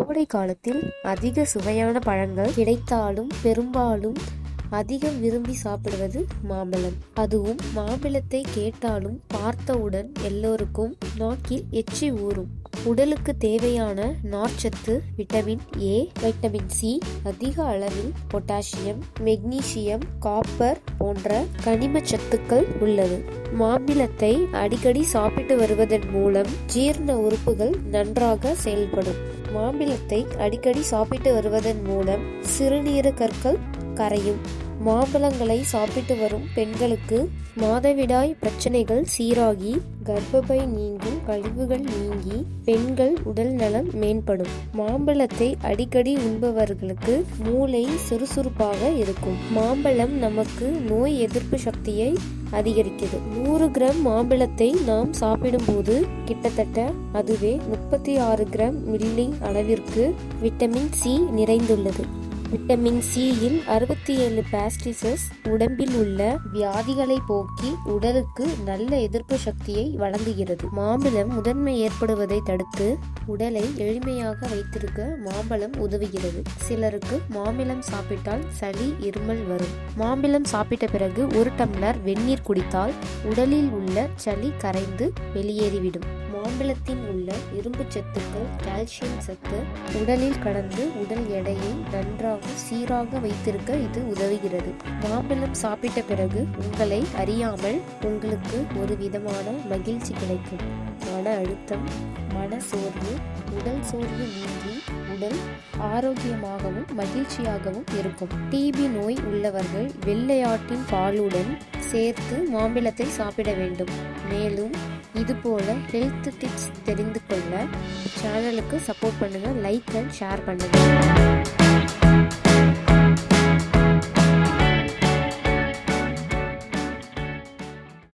கோடை காலத்தில் அதிக சுவையான பழங்கள் கிடைத்தாலும் பெரும்பாலும் அதிகம் விரும்பி சாப்பிடுவது மாம்பழம். அதுவும் மாம்பழத்தை கேட்டாலும் பார்த்தவுடன் எல்லோருக்கும் நாக்கில் எச்சி ஊறும். உடலுக்கு தேவையான நார்ச்சத்து விட்டமின் ஏ வைட்டமின் சி அதிக அளவில் பொட்டாசியம் மெக்னீசியம் காப்பர் போன்ற கனிம சத்துக்கள் உள்ளது. மாம்பழத்தை அடிக்கடி சாப்பிட்டு வருவதன் மூலம் ஜீரண உறுப்புகள் நன்றாக செயல்படும். மாம்பிளத்தை அடிக்கடி சாப்பிட்டு வருவதன் மூலம் சிறுநீரக கற்கள் கரையும். மாம்பழங்களை சாப்பிட்டு வரும் பெண்களுக்கு மாதவிடாய் பிரச்சனைகள் சீராகி கர்ப்பப்பை நீங்கும் கழிவுகள் நீங்கி பெண்கள் உடல் நலம் மேம்படும். மாம்பழத்தை அடிக்கடி உண்பவர்களுக்கு மூளை சுறுசுறுப்பாக இருக்கும். மாம்பழம் நமக்கு நோய் எதிர்ப்பு சக்தியை அதிகரிக்கிறது. நூறு கிராம் மாம்பழத்தை நாம் சாப்பிடும்போது கிட்டத்தட்ட அதுவே முப்பத்தி ஆறு கிராம் மில்லி அளவிற்கு விட்டமின் சி நிறைந்துள்ளது. விட்டமின் சியில் அறுபத்தி ஏழு பேஸ்டிசஸ் உடம்பில் உள்ள வியாதிகளை போக்கி உடலுக்கு நல்ல எதிர்ப்பு சக்தியை வழங்குகிறது. மாம்பழம் முதன்மை ஏற்படுவதை தடுத்து உடலை எளிமையாக வைத்திருக்க மாம்பழம் உதவுகிறது. சிலருக்கு மாம்பழம் சாப்பிட்டால் சளி இருமல் வரும். மாம்பழம் சாப்பிட்ட பிறகு ஒரு டம்ளர் வெந்நீர் குடித்தால் உடலில் உள்ள சளி கரைந்து வெளியேறிவிடும். மாம்பழத்தில் உள்ள இரும்பு சத்துக்கள் கால்சியம் சத்து உடலில் கடந்து உடல் எடையை நன்றாக சீராக வைத்திருக்க இது உதவுகிறது. மாம்பழம் சாப்பிட்ட பிறகு உங்களை அறியாமல் உங்களுக்கு ஒரு விதமான மகிழ்ச்சி கிடைக்கும். மன அழுத்தம் மன சோர்வு உடல் சோர்வு நீங்கி உடல் ஆரோக்கியமாகவும் மகிழ்ச்சியாகவும் இருக்கும். டிபி நோய் உள்ளவர்கள் வெள்ளையாட்டின் பாலுடன் சேர்த்து மாம்பழத்தை சாப்பிட வேண்டும். மேலும் இதுபோல் ஹெல்த் டிப்ஸ் தெரிந்து கொள்ள சேனலுக்கு சப்போர்ட் பண்ணுங்கள் லைக் அண்ட் ஷேர் பண்ணுங்கள்